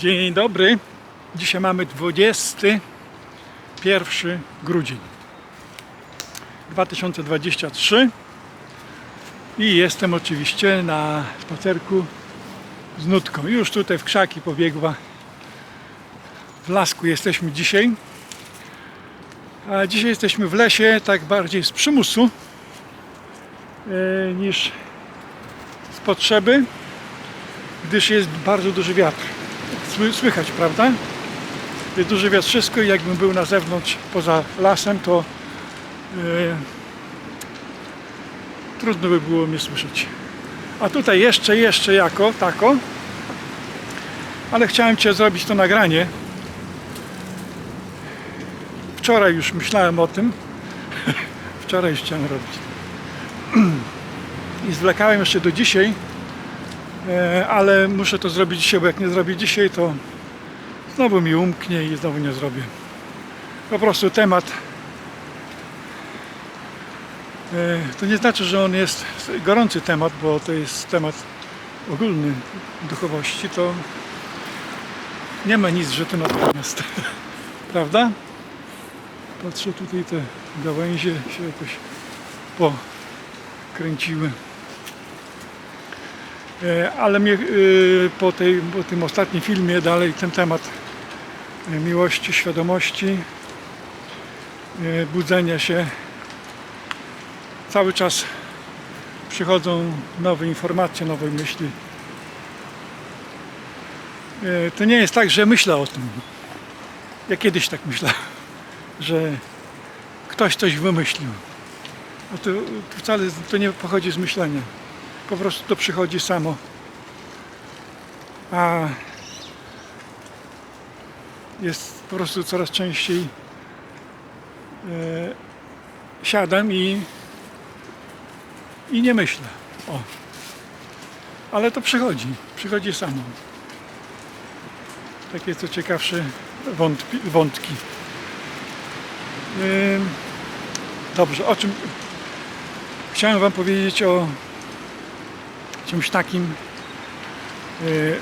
Dzień dobry. Dzisiaj mamy 21 grudzień 2023 i jestem oczywiście na spacerku z nutką. Już tutaj w krzaki pobiegła. W lasku jesteśmy dzisiaj. A dzisiaj jesteśmy w lesie tak bardziej z przymusu e, niż z potrzeby, gdyż jest bardzo duży wiatr. Sły- Słychać, prawda? Duży wiatr, wszystko i jakbym był na zewnątrz, poza lasem, to e, trudno by było mnie słyszeć. A tutaj jeszcze, jeszcze jako, tako, ale chciałem Cię zrobić to nagranie. Wczoraj już myślałem o tym. Wczoraj już chciałem robić. I zwlekałem jeszcze do dzisiaj, ale muszę to zrobić dzisiaj, bo jak nie zrobię dzisiaj, to znowu mi umknie i znowu nie zrobię. Po prostu temat. e, To nie znaczy, że on jest gorący temat, bo to jest temat ogólny duchowości, to nie ma nic, że to natomiast. Prawda? Patrzę tutaj te gałęzie się jakoś pokręciły. E, Ale mnie, e, po, tej, po tym ostatnim filmie dalej ten temat e, miłości, świadomości, budzenia się. Cały czas przychodzą nowe informacje, nowe myśli. To nie jest tak, że myślę o tym. Ja kiedyś tak myślałem, że ktoś coś wymyślił. A to, to wcale to nie pochodzi z myślenia. Po prostu to przychodzi samo. A jest po prostu coraz częściej e, siadam i, i nie myślę. O. Ale to przychodzi, przychodzi samo. Takie co ciekawsze wątpi, wątki. Ym, Dobrze, o czym chciałem Wam powiedzieć o czymś takim, y,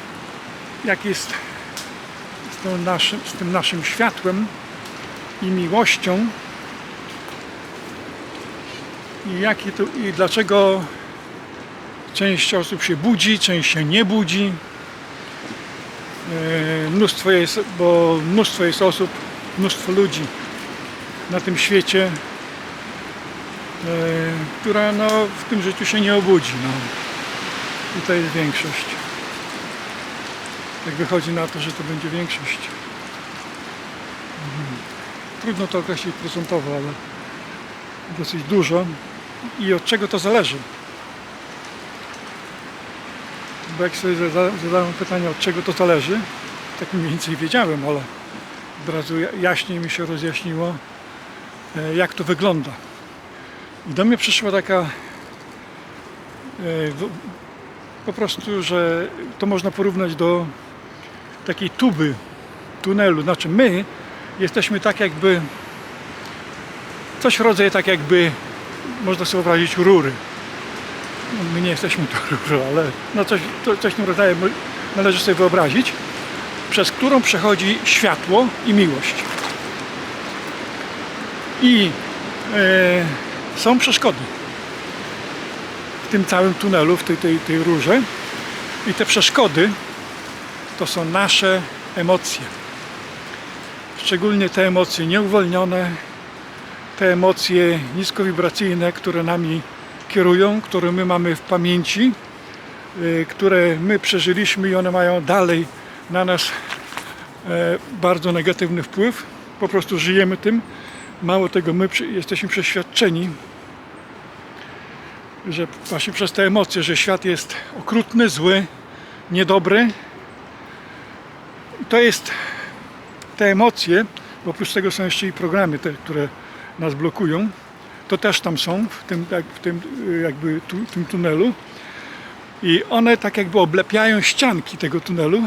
jak jest z, tą naszym, z tym naszym światłem i miłością i, to, i dlaczego część osób się budzi, część się nie budzi. Y, Mnóstwo jest, bo mnóstwo jest osób, mnóstwo ludzi na tym świecie, e, która no, w tym życiu się nie obudzi. No. Tutaj jest większość. Tak wychodzi na to, że to będzie większość. Mhm. Trudno to określić procentowo, ale dosyć dużo. I od czego to zależy? Bo jak sobie zada- zadałem pytanie, od czego to zależy, tak mniej więcej wiedziałem, ale od razu ja- jaśniej mi się rozjaśniło, e, jak to wygląda. I do mnie przyszła taka e, po prostu, że to można porównać do takiej tuby, tunelu. Znaczy my jesteśmy tak jakby coś w rodzaju tak jakby można sobie wyobrazić rury. No, My nie jesteśmy to rurą, ale no coś, to, coś w tym rodzaju należy sobie wyobrazić, przez którą przechodzi światło i miłość. I e, są przeszkody w tym całym tunelu, w tej, tej, tej rurze. I te przeszkody to są nasze emocje. Szczególnie te emocje nieuwolnione, te emocje niskowibracyjne, które nami kierują, które my mamy w pamięci, y, które my przeżyliśmy i one mają dalej na nas e, bardzo negatywny wpływ. Po prostu żyjemy tym. Mało tego, my jesteśmy przeświadczeni, że właśnie przez te emocje, że świat jest okrutny, zły, niedobry. I To jest te emocje, bo oprócz tego są jeszcze i programy, te, które nas blokują. To też tam są w tym, w tym y, jakby tu, tym tunelu. I one tak jakby oblepiają ścianki tego tunelu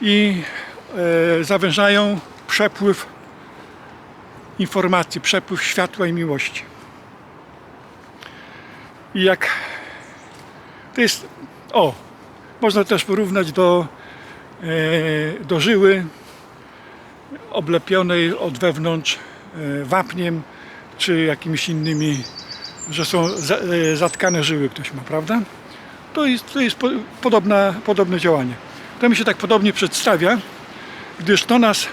i e, zawężają przepływ informacji, przepływ światła i miłości. I jak to jest, o, można też porównać do e, do żyły oblepionej od wewnątrz e, wapniem czy jakimiś innymi, że są za, e, zatkane żyły ktoś ma, prawda? To jest, to jest po, podobna, podobne działanie. To mi się tak podobnie przedstawia, gdyż to nas,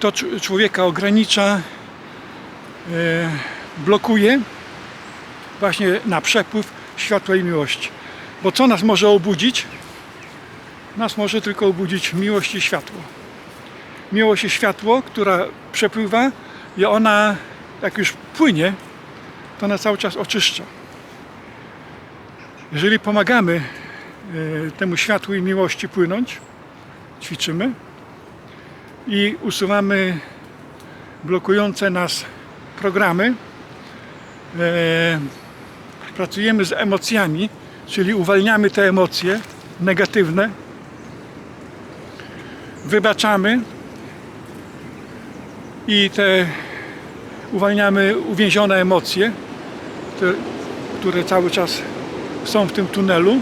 to cz- człowieka ogranicza, e, blokuje właśnie na przepływ światła i miłości. Bo co nas może obudzić? Nas może tylko obudzić miłość i światło. Miłość i światło, która przepływa i ona jak już płynie, to ona cały czas oczyszcza. Jeżeli pomagamy e, temu światłu i miłości płynąć, ćwiczymy i usuwamy blokujące nas programy, e, pracujemy z emocjami, czyli uwalniamy te emocje negatywne, wybaczamy i te uwalniamy uwięzione emocje, które, które cały czas są w tym tunelu.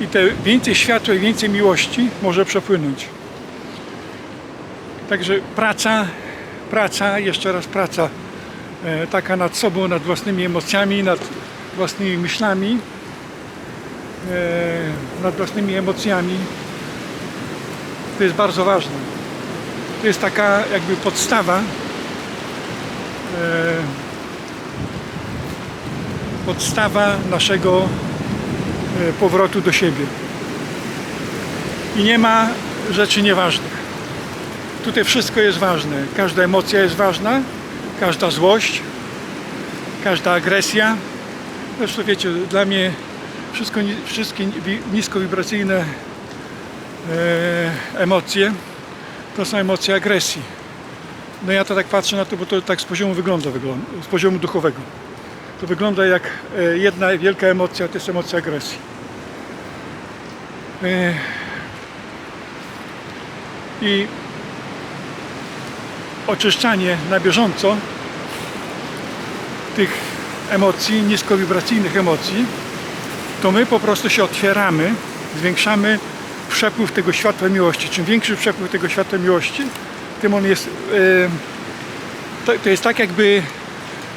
I te więcej światła i więcej miłości może przepłynąć. Także praca, praca, jeszcze raz praca taka nad sobą, nad własnymi emocjami, nad własnymi myślami, e, nad własnymi emocjami. To jest bardzo ważne. To jest taka jakby podstawa e, podstawa naszego e, powrotu do siebie. I nie ma rzeczy nieważnych. Tutaj wszystko jest ważne. Każda emocja jest ważna, każda złość, każda agresja. Zresztą wiecie, dla mnie wszystko, wszystkie wi- niskowibracyjne e, emocje to są emocje agresji. No ja to tak patrzę na to, bo to tak z poziomu wygląda, wygląda z poziomu duchowego. To wygląda jak e, jedna wielka emocja, to jest emocja agresji. E, I oczyszczanie na bieżąco tych emocji, niskowibracyjnych emocji, to my po prostu się otwieramy, zwiększamy przepływ tego światła miłości. Czym większy przepływ tego światła miłości, tym on jest. e, To, jest tak, jakby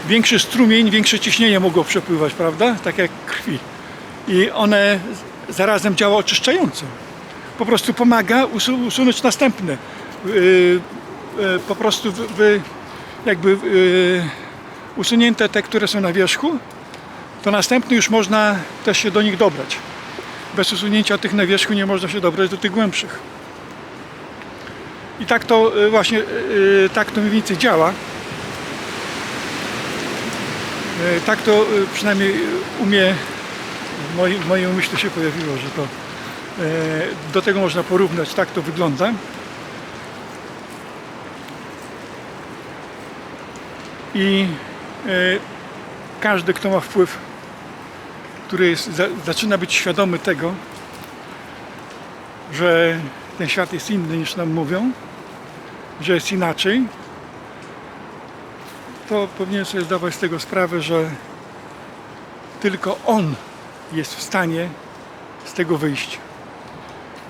większy strumień, większe ciśnienie mogło przepływać, prawda? Tak jak krwi. I one zarazem działa oczyszczająco. Po prostu pomaga usu- usunąć następne. Yy, yy, po prostu wy- jakby yy, usunięte te, które są na wierzchu, to następny już można też się do nich dobrać. Bez usunięcia tych na wierzchu nie można się dobrać do tych głębszych. I tak to yy, właśnie, tak to mniej więcej działa. E, Tak to e, przynajmniej u mnie, w moim, w moim umyśle się pojawiło, że to e, do tego można porównać, tak to wygląda. I e, każdy, kto ma wpływ, który jest, za, zaczyna być świadomy tego, że ten świat jest inny niż nam mówią, że jest inaczej, to powinien sobie zdawać z tego sprawę, że tylko on jest w stanie z tego wyjść.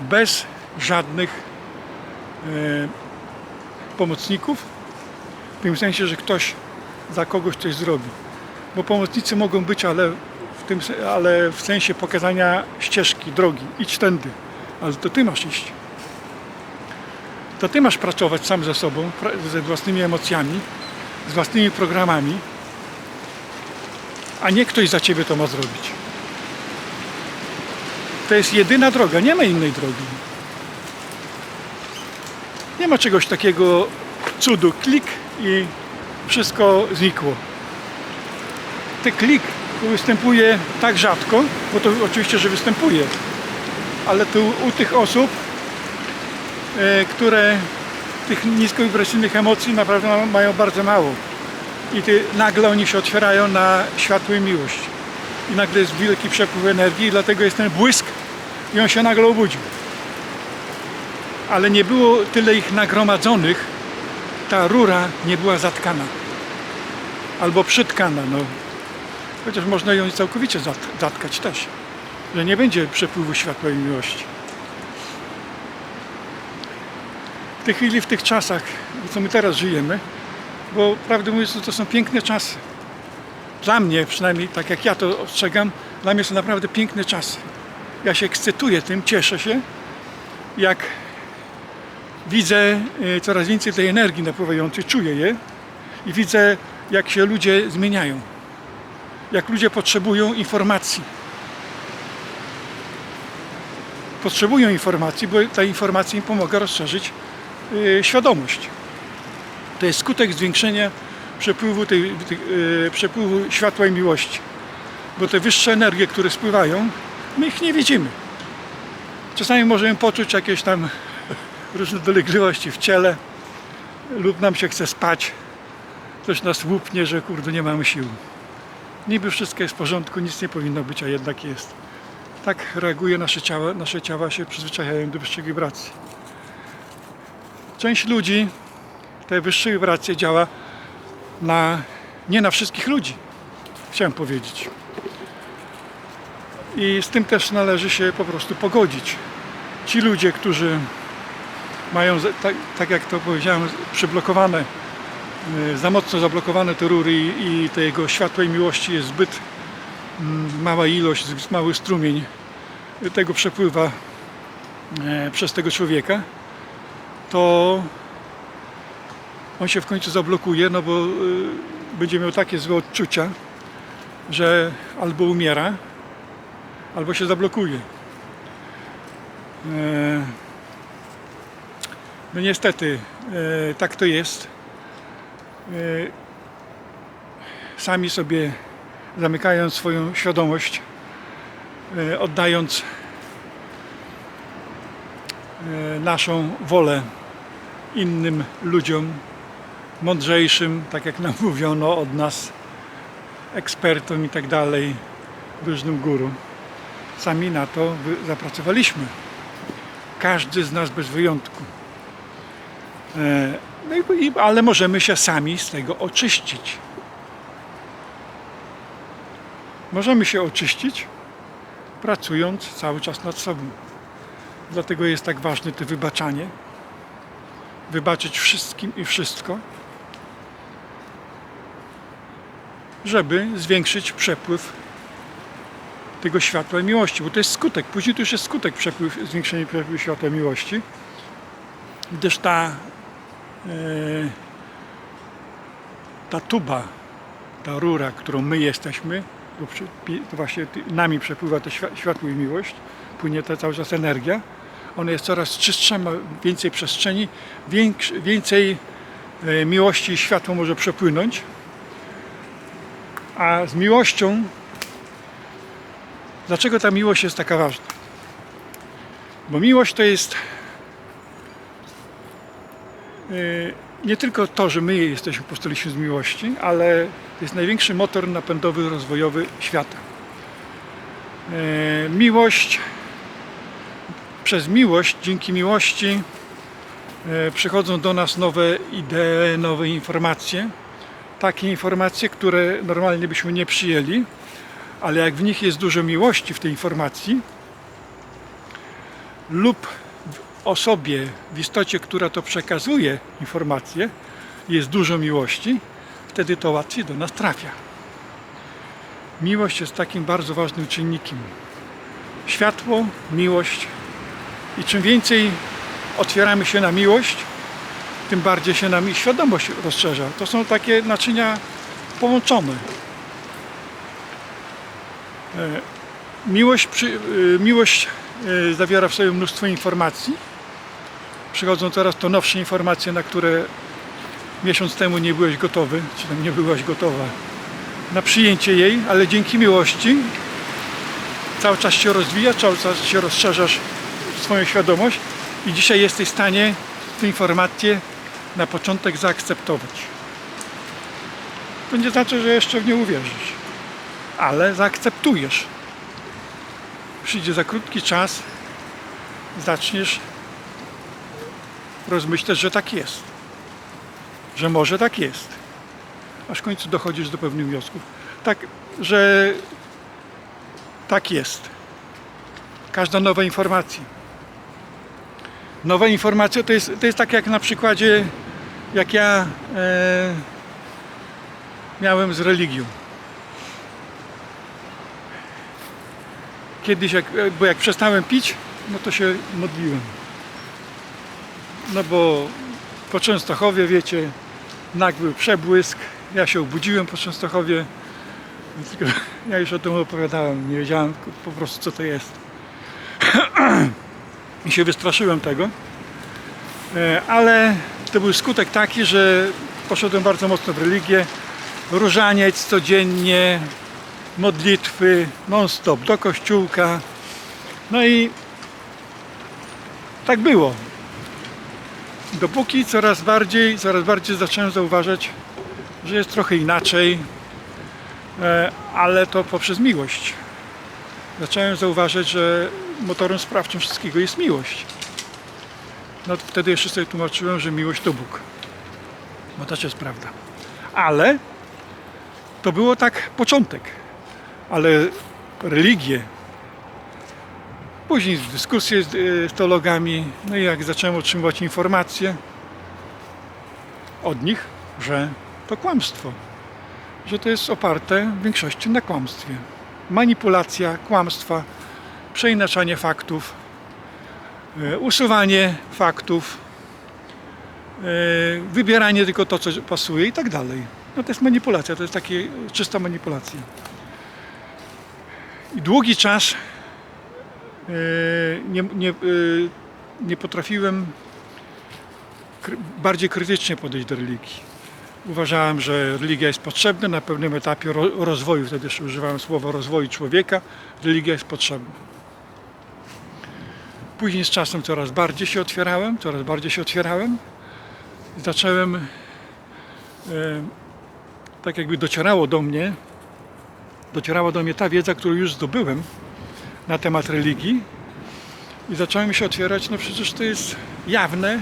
Bez żadnych e, pomocników, w tym sensie, że ktoś za kogoś coś zrobi. Bo pomocnicy mogą być, ale w, tym, ale w sensie pokazania ścieżki, drogi. Idź tędy. Ale to ty masz iść. To ty masz pracować sam ze sobą, ze własnymi emocjami, z własnymi programami, a nie ktoś za ciebie to ma zrobić. To jest jedyna droga, nie ma innej drogi. Nie ma czegoś takiego cudu, klik i wszystko znikło. Ten klik występuje tak rzadko, bo to oczywiście, że występuje, ale tu u tych osób, e, które tych niskowibracyjnych emocji naprawdę ma- mają bardzo mało. I ty, nagle oni się otwierają na światło i miłość. I nagle jest wielki przepływ energii, dlatego jest ten błysk i on się nagle obudził. Ale nie było tyle ich nagromadzonych, ta rura nie była zatkana. Albo przytkana, no. Chociaż można ją całkowicie zat- zatkać też. że nie będzie przepływu światła i miłości. W tej chwili, w tych czasach, co my teraz żyjemy, bo prawdę mówiąc, to są piękne czasy. Dla mnie, przynajmniej tak jak ja to ostrzegam, dla mnie są naprawdę piękne czasy. Ja się ekscytuję tym, cieszę się, jak widzę e, coraz więcej tej energii napływającej, czuję je i widzę, jak się ludzie zmieniają. Jak ludzie potrzebują informacji. Potrzebują informacji, bo ta informacja im pomaga rozszerzyć e, świadomość. To jest skutek zwiększenia przepływu, tej, tej, przepływu światła i miłości. Bo te wyższe energie, które spływają, my ich nie widzimy. Czasami możemy poczuć jakieś tam różne dolegliwości w ciele lub nam się chce spać. Coś nas łupnie, że kurde nie mamy sił. Niby wszystko jest w porządku, nic nie powinno być, a jednak jest. Tak reaguje nasze ciało, nasze ciała się przyzwyczajają do wyższych wibracji. Część ludzi te wyższe wibracje działa na, nie na wszystkich ludzi, chciałem powiedzieć. I z tym też należy się po prostu pogodzić. Ci ludzie, którzy mają, tak, tak jak to powiedziałem, przyblokowane, y, za mocno zablokowane te rury i, i tego światła i miłości jest zbyt mm, mała ilość, zbyt mały strumień tego przepływa e, przez tego człowieka, to on się w końcu zablokuje, no bo y, będzie miał takie złe odczucia, że albo umiera, albo się zablokuje. No niestety, e, tak to jest. E, Sami sobie zamykając swoją świadomość, e, oddając e, naszą wolę innym ludziom, mądrzejszym, tak jak nam mówiono od nas, ekspertom i tak dalej, różnym guru. Sami na to zapracowaliśmy. Każdy z nas bez wyjątku. E, No i, ale możemy się sami z tego oczyścić. Możemy się oczyścić, pracując cały czas nad sobą. Dlatego jest tak ważne to wybaczanie. Wybaczyć wszystkim i wszystko, żeby zwiększyć przepływ tego światła miłości, bo to jest skutek. Później to już jest skutek przepływ, zwiększenia przepływu światła miłości, gdyż ta, ta tuba, ta rura, którą my jesteśmy, to, właśnie nami przepływa to świ- światło i miłość, płynie ta cały czas energia, ona jest coraz czystsza, ma więcej przestrzeni, więcej e, miłości i światło może przepłynąć, a z miłością Dlaczego ta miłość jest taka ważna? Bo miłość to jest nie tylko to, że my jesteśmy powstaliśmy z miłości, ale to jest największy motor napędowy, rozwojowy świata. Yy, Miłość, przez miłość, dzięki miłości yy, przychodzą do nas nowe idee, nowe informacje. Takie informacje, które normalnie byśmy nie przyjęli, ale jak w nich jest dużo miłości w tej informacji lub osobie, w istocie, która to przekazuje informację, jest dużo miłości, wtedy to łatwiej do nas trafia. Miłość jest takim bardzo ważnym czynnikiem. Światło, miłość i czym więcej otwieramy się na miłość, tym bardziej się nam i świadomość rozszerza. To są takie naczynia połączone. Miłość, przy, y, miłość y, zawiera w sobie mnóstwo informacji. Przychodzą coraz to nowsze informacje, na które miesiąc temu nie byłeś gotowy, czy tam nie byłaś gotowa na przyjęcie jej, ale dzięki miłości cały czas się rozwija, cały czas się rozszerzasz swoją świadomość i dzisiaj jesteś w stanie tę informację na początek zaakceptować. To nie znaczy, że jeszcze w nie uwierzysz ale zaakceptujesz. Przyjdzie za krótki czas, zaczniesz rozmyślać, że tak jest. Że może tak jest. Aż w końcu dochodzisz do pewnych wniosków. Tak, że tak jest. każda nowa informacja. Nowa informacja to jest, to jest tak jak na przykładzie, jak ja e, miałem z religią. Kiedyś, jak, bo jak przestałem pić, no to się modliłem. No bo po Częstochowie, wiecie, nagły przebłysk. Ja się obudziłem po Częstochowie. Tylko ja już o tym opowiadałem, nie wiedziałem po prostu co to jest. I się wystraszyłem tego. E, Ale to był skutek taki, że poszedłem bardzo mocno w religię. Różaniec codziennie, modlitwy, non-stop, do kościółka. No i tak było. Dopóki coraz bardziej, coraz bardziej zacząłem zauważać, że jest trochę inaczej, e, ale to poprzez miłość. Zacząłem zauważyć, że motorem sprawczym wszystkiego jest miłość. No wtedy jeszcze sobie tłumaczyłem, że miłość to Bóg. To też jest prawda. Ale to było tak początek. Ale religię, później dyskusje y, z teologami, no i jak zacząłem otrzymywać informacje od nich, że to kłamstwo, że to jest oparte w większości na kłamstwie. Manipulacja, kłamstwa, przeinaczanie faktów, y, usuwanie faktów, y, wybieranie tylko to, co pasuje i tak dalej. No to jest manipulacja, to jest takie czysta manipulacja. I długi czas e, nie, nie, e, nie potrafiłem bardziej krytycznie podejść do religii. Uważałem, że religia jest potrzebna na pewnym etapie ro, rozwoju, wtedy jeszcze używałem słowa rozwoju człowieka, religia jest potrzebna. Później z czasem coraz bardziej się otwierałem, coraz bardziej się otwierałem. Zacząłem, e, tak jakby docierało do mnie, docierała do mnie ta wiedza, którą już zdobyłem na temat religii i zacząłem się otwierać, no przecież to jest jawne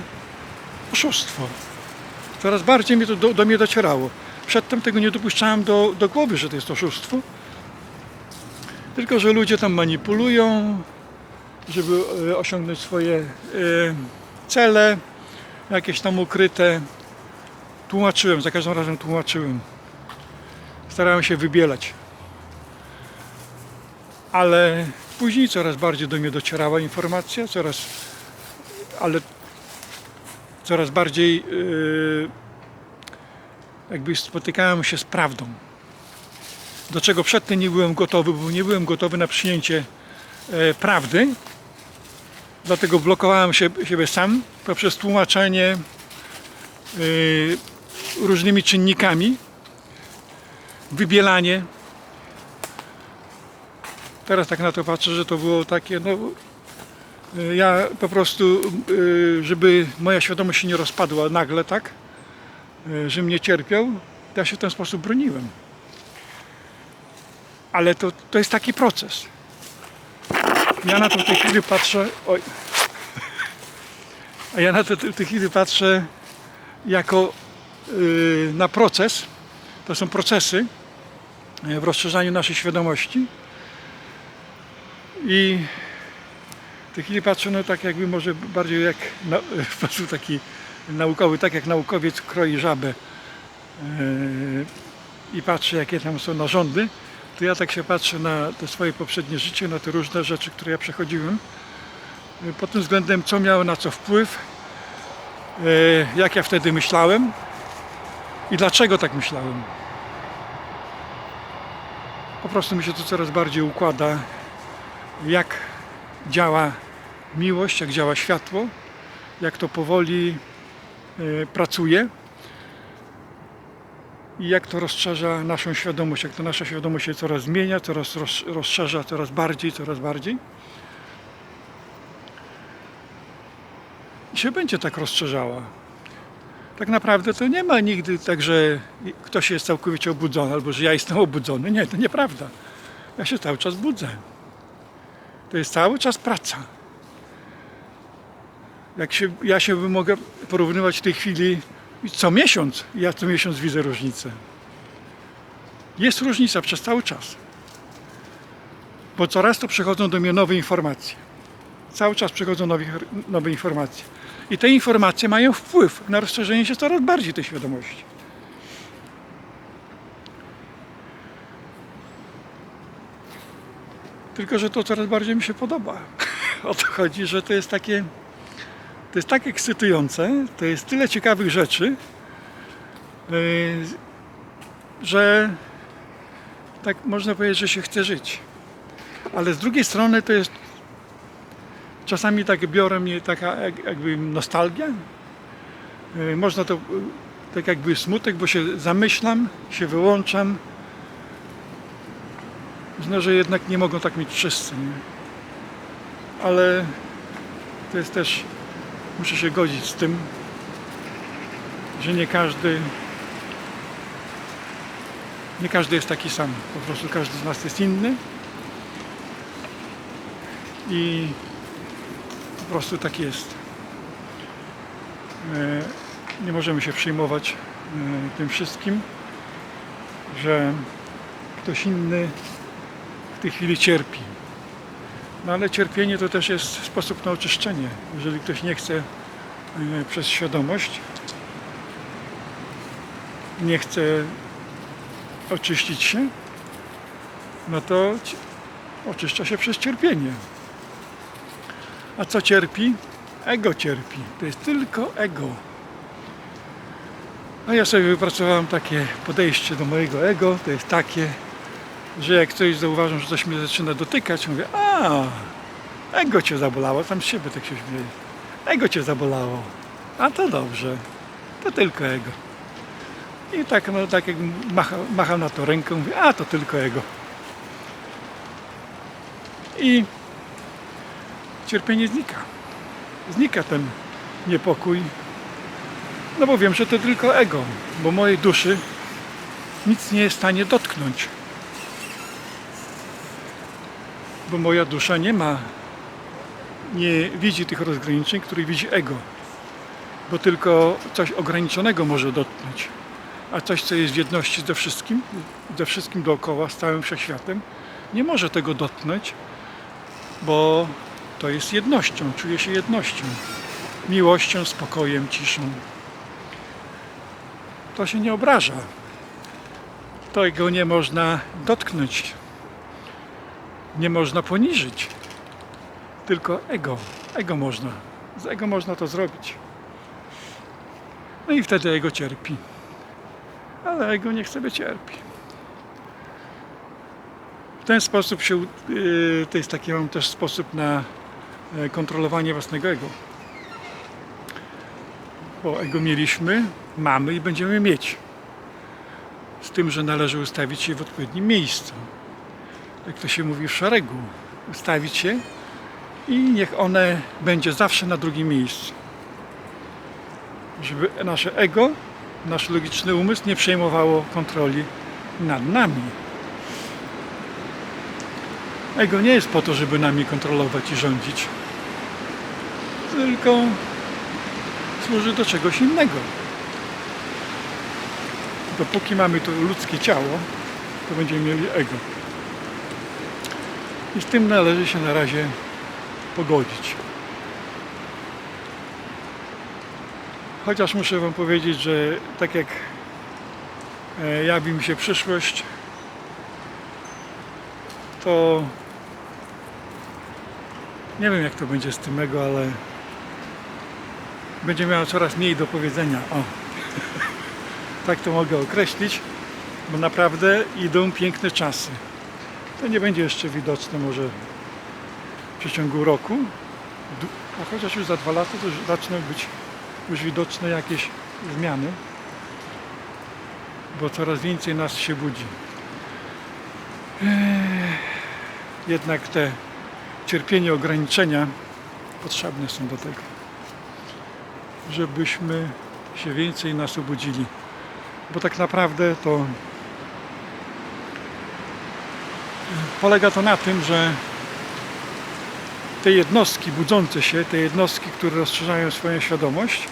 oszustwo. Coraz bardziej mnie to do, do mnie docierało. Przedtem tego nie dopuszczałem do, do głowy, że to jest oszustwo. Tylko, że ludzie tam manipulują, żeby e, osiągnąć swoje e, cele, jakieś tam ukryte. Tłumaczyłem, za każdym razem tłumaczyłem. Starałem się wybielać ale później coraz bardziej do mnie docierała informacja, coraz, ale coraz bardziej yy, jakby spotykałem się z prawdą. Do czego przedtem nie byłem gotowy, bo nie byłem gotowy na przyjęcie e, prawdy. Dlatego blokowałem się, siebie sam poprzez tłumaczenie yy, różnymi czynnikami, wybielanie teraz tak na to patrzę, że to było takie, no y, ja po prostu, y, żeby moja świadomość się nie rozpadła nagle, tak, y, że mnie cierpiał, to ja się w ten sposób broniłem. Ale to, to jest taki proces. Ja na to w tej chwili patrzę, oj, a ja na to w tej chwili patrzę jako na proces, to są procesy w rozszerzaniu naszej świadomości, i w tej chwili patrzę, no tak jakby może bardziej jak na, w sposób taki naukowy, tak jak naukowiec kroi żabę yy, i patrzy jakie tam są narządy, to ja tak się patrzę na te swoje poprzednie życie, na te różne rzeczy, które ja przechodziłem. Yy, Pod tym względem, co miało na co wpływ, yy, jak ja wtedy myślałem i dlaczego tak myślałem. Po prostu mi się to coraz bardziej układa jak działa miłość, jak działa światło, jak to powoli e, pracuje i jak to rozszerza naszą świadomość, jak to nasza świadomość się coraz zmienia, coraz roz, rozszerza coraz bardziej, coraz bardziej. I się będzie tak rozszerzała. Tak naprawdę to nie ma nigdy tak, że ktoś jest całkowicie obudzony, albo że ja jestem obudzony. Nie, to nieprawda. Ja się cały czas budzę. To jest cały czas praca. Jak się, ja się mogę porównywać w tej chwili co miesiąc, ja co miesiąc widzę różnicę. Jest różnica przez cały czas. Bo coraz to przychodzą do mnie nowe informacje. Cały czas przychodzą nowe, nowe informacje. I te informacje mają wpływ na rozszerzenie się coraz bardziej tej świadomości. Tylko, że to coraz bardziej mi się podoba. O to chodzi, że to jest takie, to jest tak ekscytujące, to jest tyle ciekawych rzeczy, yy, że tak można powiedzieć, że się chce żyć. Ale z drugiej strony to jest czasami tak biorę mnie taka jak- jakby nostalgia. Yy, Można to tak jakby smutek, bo się zamyślam, się wyłączam. Znam, że jednak nie mogą tak mieć wszyscy. Nie? Ale to jest też, muszę się godzić z tym, że nie każdy nie każdy jest taki sam. Po prostu każdy z nas jest inny. I po prostu tak jest. E, Nie możemy się przejmować e, tym wszystkim, że ktoś inny tej chwili cierpi. No ale cierpienie to też jest sposób na oczyszczenie. Jeżeli ktoś nie chce e, przez świadomość, nie chce oczyścić się, no to oczyszcza się przez cierpienie. A co cierpi? Ego cierpi. To jest tylko ego. A ja sobie wypracowałem takie podejście do mojego ego. To jest takie, że jak coś zauważam, że coś mnie zaczyna dotykać, mówię, a, ego cię zabolało, tam z siebie tak się śmieję. Ego cię zabolało. A to dobrze. To tylko ego. I tak, no, tak jak macha, machał na to ręką, mówię, a to tylko ego. I cierpienie znika. Znika ten niepokój. No bo wiem, że to tylko ego, bo mojej duszy nic nie jest w stanie dotknąć. Bo moja dusza nie ma, nie widzi tych rozgraniczeń, których widzi ego. Bo tylko coś ograniczonego może dotknąć a coś, co jest w jedności ze wszystkim, ze wszystkim dookoła, z całym wszechświatem, nie może tego dotknąć, bo to jest jednością, czuje się jednością, miłością, spokojem, ciszą. To się nie obraża. Tego nie można dotknąć. Nie można poniżyć. Tylko ego. Ego można. Z ego można to zrobić. No i wtedy ego cierpi ale ego niech sobie cierpi. W ten sposób się, yy, to jest taki mam też sposób na e, kontrolowanie własnego ego. Bo ego mieliśmy, mamy i będziemy mieć. Z tym, że należy ustawić je w odpowiednim miejscu. Jak to się mówi w szeregu. Ustawić je i niech one będzie zawsze na drugim miejscu. Żeby nasze ego nasz logiczny umysł nie przejmowało kontroli nad nami. Ego nie jest po to, żeby nami kontrolować i rządzić, tylko służy do czegoś innego. Dopóki mamy to ludzkie ciało, to będziemy mieli ego. I z tym należy się na razie pogodzić. Chociaż muszę Wam powiedzieć, że tak jak e, jawi mi się przyszłość, to nie wiem jak to będzie z tym ego, ale będzie miała coraz mniej do powiedzenia. O, tak to mogę określić, bo naprawdę idą piękne czasy. To nie będzie jeszcze widoczne może w przeciągu roku, a chociaż już za dwa lata to już zaczną być już widoczne jakieś zmiany, bo coraz więcej nas się budzi. Jednak te cierpienie, ograniczenia potrzebne są do tego, żebyśmy się więcej nas obudzili. Bo tak naprawdę to polega to na tym, że te jednostki budzące się, te jednostki, które rozszerzają swoją świadomość,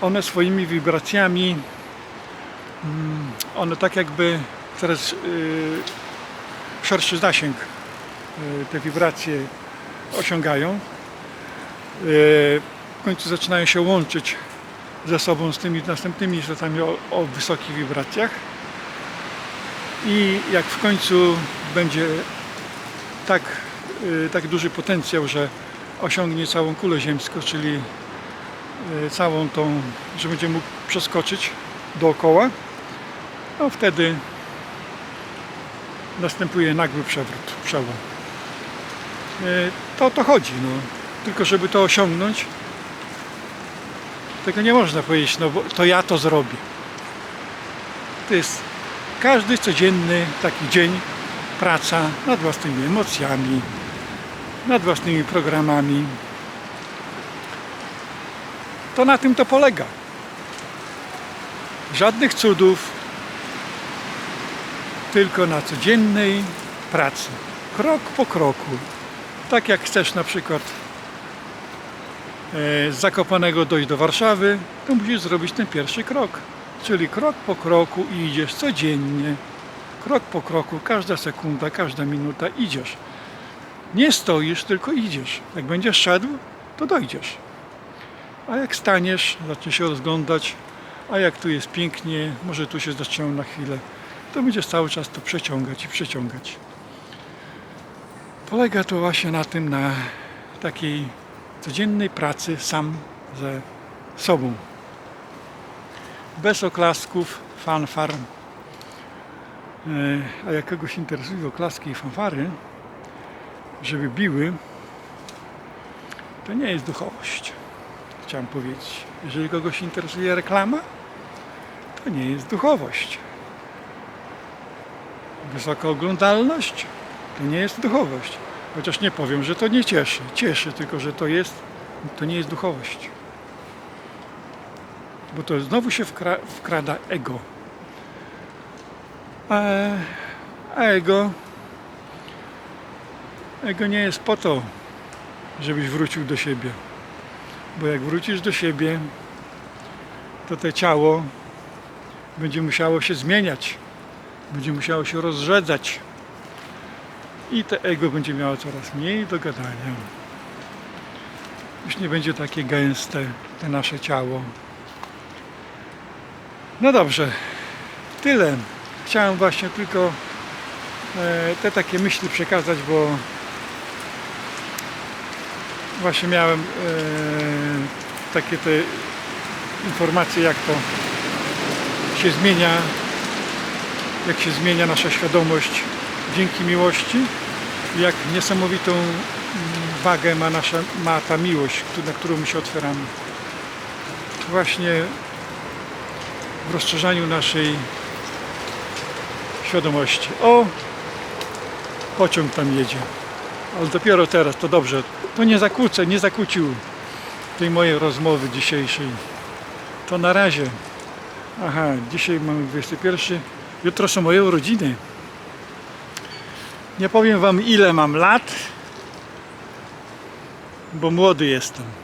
one swoimi wibracjami, mm, one tak jakby coraz yy, szerszy zasięg yy, te wibracje osiągają w końcu zaczynają się łączyć ze sobą z tymi następnymi istotami o, o wysokich wibracjach. I jak w końcu będzie tak, y, tak duży potencjał, że osiągnie całą kulę ziemską, czyli y, całą tą, że będzie mógł przeskoczyć dookoła, no wtedy następuje nagły przewrót, przełom. Y, To o to chodzi, no. Tylko żeby to osiągnąć, tego nie można powiedzieć, no bo to ja to zrobię. To jest każdy codzienny taki dzień, praca nad własnymi emocjami, nad własnymi programami. To na tym to polega. Żadnych cudów, tylko na codziennej pracy. Krok po kroku. Tak jak chcesz na przykład e, z Zakopanego dojść do Warszawy, to musisz zrobić ten pierwszy krok. Czyli krok po kroku i idziesz codziennie. Krok po kroku, każda sekunda, każda minuta idziesz. Nie stoisz, tylko idziesz. Jak będziesz szedł, to dojdziesz. A jak staniesz, zaczniesz się rozglądać, a jak tu jest pięknie, może tu się zatrzymam na chwilę, to będziesz cały czas to przeciągać i przeciągać. Polega to właśnie na tym, na takiej codziennej pracy sam ze sobą. Bez oklasków, fanfar. E, A jak kogoś interesują oklaski i fanfary, żeby biły, to nie jest duchowość. Chciałem powiedzieć. Jeżeli kogoś interesuje reklama, to nie jest duchowość. Wysoka oglądalność to nie jest duchowość. Chociaż nie powiem, że to nie cieszy. Cieszy, tylko że to jest, to nie jest duchowość. Bo to znowu się wkra, wkrada ego. A, a ego ego nie jest po to, żebyś wrócił do siebie. Bo jak wrócisz do siebie, to te ciało będzie musiało się zmieniać. Będzie musiało się rozrzedzać. I te ego będzie miało coraz mniej do gadania. Już nie będzie takie gęste, te nasze ciało. No dobrze, tyle. Chciałem właśnie tylko e, te takie myśli przekazać, bo właśnie miałem e, takie te informacje, jak to się zmienia, jak się zmienia nasza świadomość dzięki miłości, jak niesamowitą mm, wagę ma, nasza, ma ta miłość, na którą my się otwieramy. Właśnie w rozszerzaniu naszej świadomości. O, pociąg tam jedzie. Ale dopiero teraz, to dobrze. To nie zakłócę, nie zakłócił tej mojej rozmowy dzisiejszej. To na razie. Aha, dzisiaj mamy 21. Jutro są moje urodziny. Nie powiem wam ile mam lat, bo młody jestem.